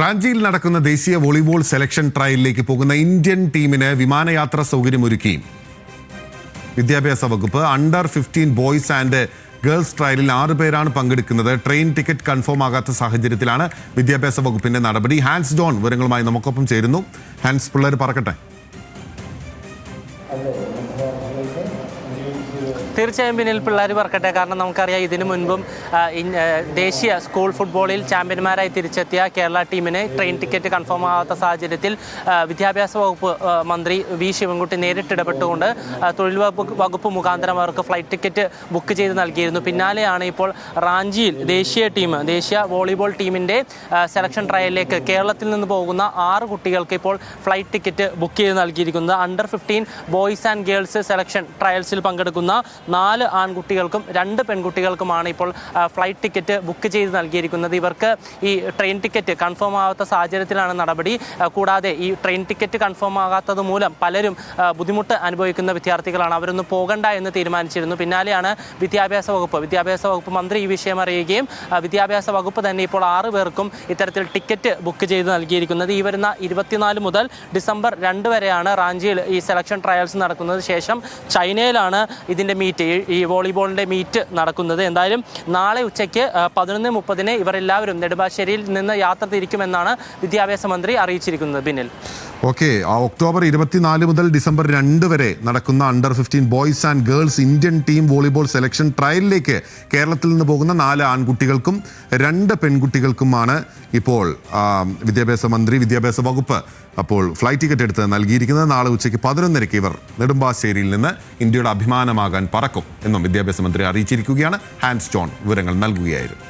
റാഞ്ചിയിൽ നടക്കുന്ന ദേശീയ വോളിബോൾ സെലക്ഷൻ ട്രയലിലേക്ക് പോകുന്ന ഇന്ത്യൻ ടീമിന് വിമാനയാത്ര സൗകര്യമൊരുക്കി വിദ്യാഭ്യാസ വകുപ്പ് under fifteen boys and girls ട്രയലിൽ ആറ് പേരാണ് പങ്കെടുക്കുന്നത്. ട്രെയിൻ ടിക്കറ്റ് കൺഫേം ആകാത്ത സാഹചര്യത്തിലാണ് വിദ്യാഭ്യാസ വകുപ്പിന്റെ നടപടി. ഹാൻസ് ജോൺ വിവരങ്ങളുമായി നമുക്കൊപ്പം ചേരുന്നു. ഹാൻസ് പിള്ളേർ പറക്കട്ടെ? തീർച്ചയായും പിന്നിൽ പിള്ളേർ പറക്കട്ടെ. കാരണം നമുക്കറിയാം ഇതിനു മുൻപും ദേശീയ സ്കൂൾ ഫുട്ബോളിൽ ചാമ്പ്യന്മാരായി തിരിച്ചെത്തിയ കേരള ടീമിന് ട്രെയിൻ ടിക്കറ്റ് കൺഫേം ആവാത്ത സാഹചര്യത്തിൽ വിദ്യാഭ്യാസ വകുപ്പ് മന്ത്രി വി. ശിവൻകുട്ടി നേരിട്ട് ഇടപെട്ടുകൊണ്ട് തൊഴിൽ വകുപ്പ് വകുപ്പ് മുഖാന്തരം അവർക്ക് ഫ്ലൈറ്റ് ടിക്കറ്റ് ബുക്ക് ചെയ്ത് നൽകിയിരുന്നു. പിന്നാലെയാണ് ഇപ്പോൾ റാഞ്ചിയിൽ ദേശീയ ടീം ദേശീയ വോളിബോൾ ടീമിന്റെ സെലക്ഷൻ ട്രയലിലേക്ക് കേരളത്തിൽ നിന്ന് പോകുന്ന ആറ് കുട്ടികൾക്ക് ഇപ്പോൾ ഫ്ലൈറ്റ് ടിക്കറ്റ് ബുക്ക് ചെയ്ത് നൽകിയിരിക്കുന്നത്. Under fifteen boys and girls selection ട്രയൽസിൽ പങ്കെടുക്കുന്ന നാല് ആൺകുട്ടികൾക്കും രണ്ട് പെൺകുട്ടികൾക്കുമാണ് ഇപ്പോൾ ഫ്ലൈറ്റ് ടിക്കറ്റ് ബുക്ക് ചെയ്ത് നൽകിയിരിക്കുന്നത്. ഇവർക്ക് ഈ ട്രെയിൻ ടിക്കറ്റ് കൺഫേം ആവാത്ത സാഹചര്യത്തിലാണ് നടപടി. കൂടാതെ ഈ ട്രെയിൻ ടിക്കറ്റ് കൺഫേം ആകാത്തത് മൂലം പലരും ബുദ്ധിമുട്ട് അനുഭവിക്കുന്ന വിദ്യാർത്ഥികളാണ്. അവരൊന്നും പോകണ്ട എന്ന് തീരുമാനിച്ചിരുന്നു. പിന്നാലെയാണ് വിദ്യാഭ്യാസ വകുപ്പ്. വിദ്യാഭ്യാസ വകുപ്പ് മന്ത്രി ഈ വിഷയം അറിയുകയും വിദ്യാഭ്യാസ വകുപ്പ് തന്നെ ഇപ്പോൾ ആറ് പേർക്കും ഇത്തരത്തിൽ ടിക്കറ്റ് ബുക്ക് ചെയ്ത് നൽകിയിരിക്കുന്നത്. ഈ വരുന്ന ഇരുപത്തിനാല് മുതൽ ഡിസംബർ രണ്ട് വരെയാണ് റാഞ്ചിയിൽ ഈ സെലക്ഷൻ ട്രയൽസ് നടക്കുന്നത്. ശേഷം ചൈനയിലാണ് ഇതിന്റെ മീറ്റ് ഈ വോളിബോളിന്റെ മീറ്റ് നടക്കുന്നത്. എന്തായാലും നാളെ ഉച്ചയ്ക്ക് പതിനൊന്ന് മുപ്പതിന് ഇവരെല്ലാവരും നെടുമ്പാശ്ശേരിയിൽ നിന്ന് യാത്ര തിരിക്കുമെന്നാണ് വിദ്യാഭ്യാസ മന്ത്രി അറിയിച്ചിരിക്കുന്നത്. ബിന്നിൽ ഓക്കെ ഒക്ടോബർ ഇരുപത്തിനാല് മുതൽ ഡിസംബർ രണ്ട് വരെ നടക്കുന്ന under fifteen boys and girls Indian team volleyball selection ട്രയലിലേക്ക് കേരളത്തിൽ നിന്ന് പോകുന്ന നാല് ആൺകുട്ടികൾക്കും രണ്ട് പെൺകുട്ടികൾക്കുമാണ് ഇപ്പോൾ വിദ്യാഭ്യാസ മന്ത്രി വിദ്യാഭ്യാസ വകുപ്പ് അപ്പോൾ ഫ്ലൈറ്റ് ടിക്കറ്റ് എടുത്ത് നൽകിയിരിക്കുന്നത്. നാളെ ഉച്ചയ്ക്ക് പതിനൊന്നരയ്ക്ക് ഇവർ നെടുമ്പാശ്ശേരിയിൽ നിന്ന് ഇന്ത്യയുടെ അഭിമാനമാകാൻ പറക്കും എന്നും വിദ്യാഭ്യാസ മന്ത്രി അറിയിച്ചിരിക്കുകയാണ്. ഹാൻസ് ജോൺ വിവരങ്ങൾ നൽകുകയായിരുന്നു.